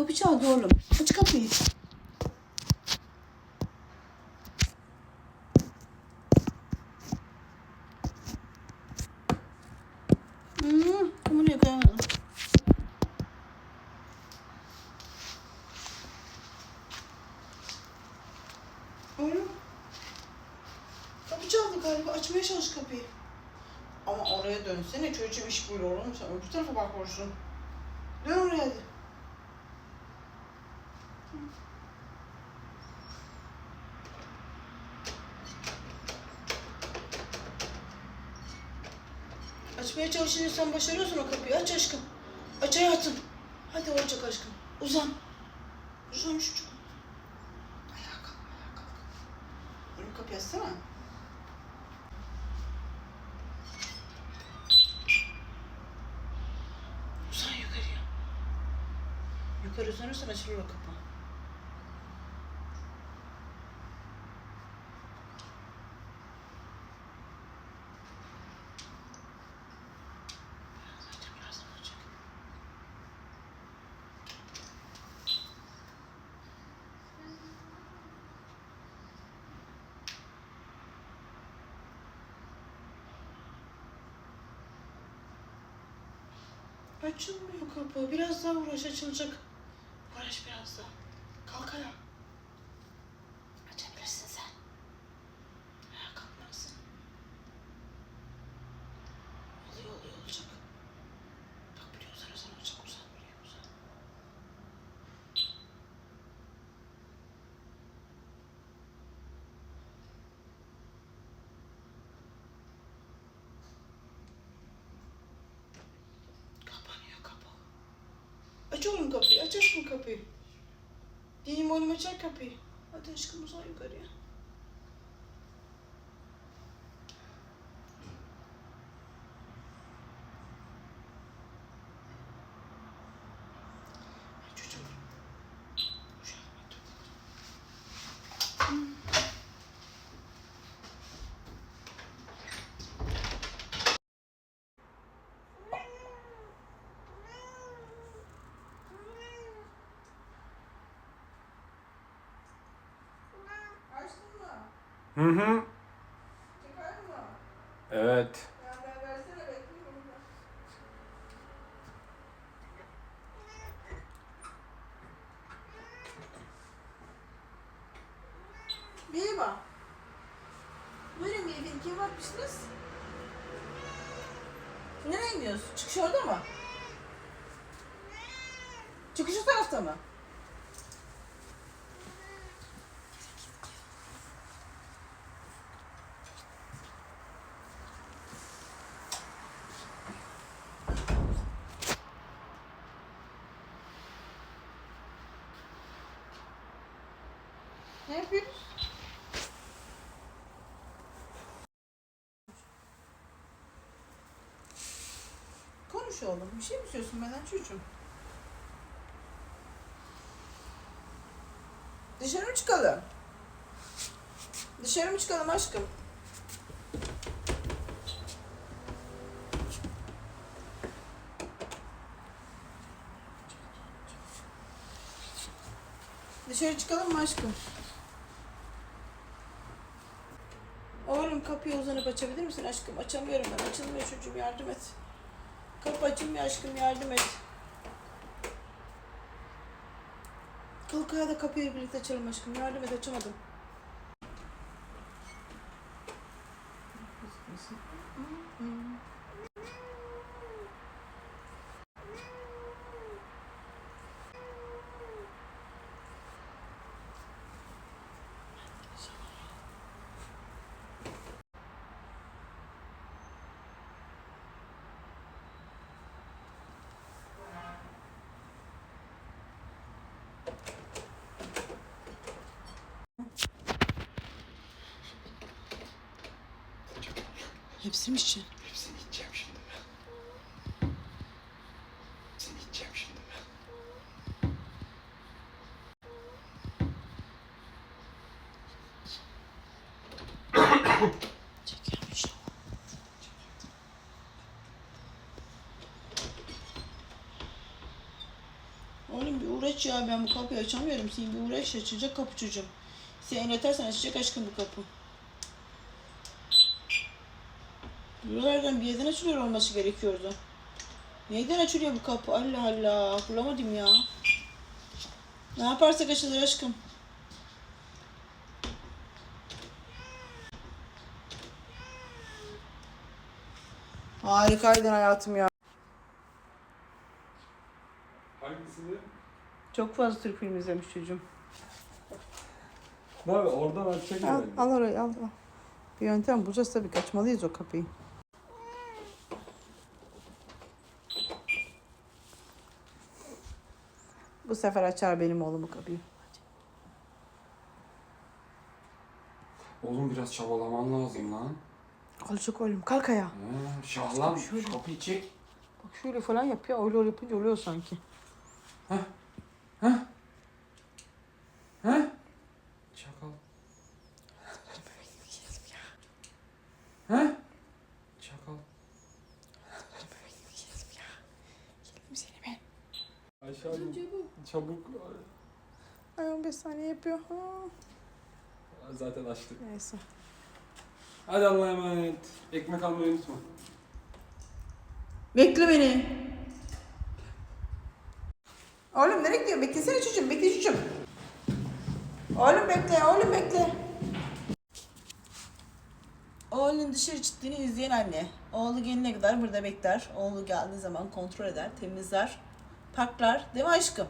Kapı çaldı oğlum. Aç kapıyı. Hmm, bunu yıkayamadım. Oğlum. Kapı çaldı galiba. Açmaya çalış kapıyı. Ama oraya dönsene çocuğum iş böyle olur? Sen öbür tarafa bak olsun. Dön oraya hadi. Açmaya çalışınca sen başarıyorsun o kapıyı. Aç aşkım. Aç hayatım. Hadi olacak aşkım. Uzan. Uzan çocuk. Ayağa kalk, ayağa kalk. Önü kapıyı açsana. Uzan yukarıya. Yukarı uzanırsan açılır o kapı. Biraz önce birazdan olacak. Açılmıyor kapı. Biraz daha uğraş açılacak. Uğraş biraz daha. Kalk ayağa. Açabilirsin sen. Ayağa kalkmalısın. Oluyor oluyor olacak. Bak biliyor uzan uzan olacak uzan biliyor uzan. Kapanıyor kapı. Aç oğlum kapıyı, aç aşkım kapıyı. Diyeyim oğlum açar kapıyı. Hadi aşkım uzan yukarıya. Ay çocuğum. Uşağım, dur bakalım. Açtın mı? Hı hı. Evet. Ya ben versene bekliyorum ben. Merhaba. Kim bakmışsınız? Nereye gidiyorsun? Çıkış orada mı? Çıkış o tarafta mı? Ne yapıyoruz? Konuş oğlum. Bir şey mi istiyorsun benden çocuğum? Dışarı mı çıkalım? Dışarı mı çıkalım aşkım? Dışarı çıkalım mı aşkım? Oğlum kapıyı uzanıp açabilir misin aşkım? Açamıyorum ben. Açılmıyor çocuğum yardım et. Kapı açılmıyor aşkım yardım et. Kalk ayağa da kapıyı birlikte açalım aşkım. Yardım et açamadım. Hepsini mi içeceksin? Hepsini içeceğim şimdi ben. Hepsini içeceğim şimdi ben. Çekiyorum işte. Oğlum bir uğraş ya ben bu kapıyı açamıyorum. Sen bir uğraş açacak kapı çocuğum. Sen el atarsan açacak aşkım bu kapı. Buralardan bir yerden açılıyor olması gerekiyordu. Neyden açılıyor bu kapı? Allah Allah. Bulamadım ya. Ne yaparsak açılır aşkım. Harikaydın hayatım ya. Hangisini? Çok fazla Türk film izlemiş çocuğum. Ne abi oradan açacak Al, herhalde. al orayı al, al. Bir yöntem bulacağız tabii kaçmalıyız o kapıyı. Bu sefer açar benim oğlum bu kapıyı. Oğlum biraz çabalaman lazım lan. Alacak oğlum kalk ayağa. Ha, şahlan. Şöyle. Şu kapıyı çek. Bak şöyle falan yapıyor öyle öyle yapınca oluyor sanki. Ha? Çakal. Ha? Çakal. Seni ben. Aşağı çabuk. Ay 15 saniye yapıyor. Ha. Zaten açtık. Neyse. Hadi Allah'a emanet. Ekmek almayı unutma. Bekle beni. Oğlum nereye gidiyor? Beklesene çocuğum, bekle çocuğum. Oğlum bekle, oğlum bekle. Oğlun dışarı çıktığını izleyen anne. Oğlu gelene kadar burada bekler. Oğlu geldiği zaman kontrol eder, temizler, paklar. Değil mi aşkım?